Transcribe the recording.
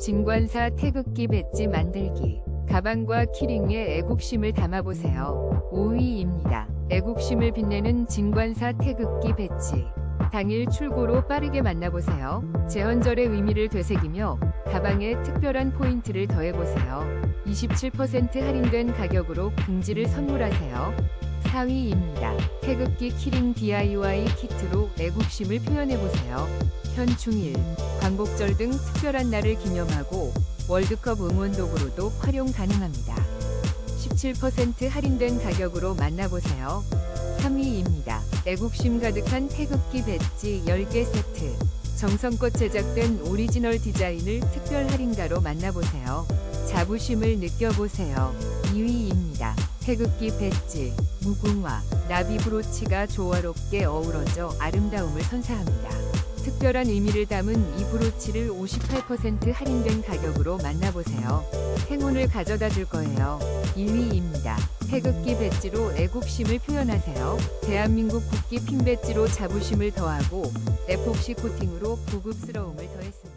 진관사 태극기 배지 만들기. 가방과 키링에 애국심을 담아보세요. 5위입니다. 애국심을 빛내는 진관사 태극기 배지. 당일 출고로 빠르게 만나보세요. 제헌절의 의미를 되새기며 가방에 특별한 포인트를 더해보세요. 27% 할인된 가격으로 긍지를 선물하세요. 4위입니다. 태극기 키링 DIY 키트로 애국심을 표현해보세요. 현충일, 광복절 등 특별한 날을 기념하고 월드컵 응원 도구로도 활용 가능합니다. 17% 할인된 가격으로 만나보세요. 3위입니다. 애국심 가득한 태극기 배지 10개 세트. 정성껏 제작된 오리지널 디자인을 특별 할인가로 만나보세요. 자부심을 느껴보세요. 2위입니다. 태극기 배지, 무궁화, 나비 브로치가 조화롭게 어우러져 아름다움을 선사합니다. 특별한 의미를 담은 이 브로치를 58% 할인된 가격으로 만나보세요. 행운을 가져다 줄 거예요. 1위입니다. 태극기 배지로 애국심을 표현하세요. 대한민국 국기 핀 배지로 자부심을 더하고 에폭시 코팅으로 고급스러움을 더했습니다.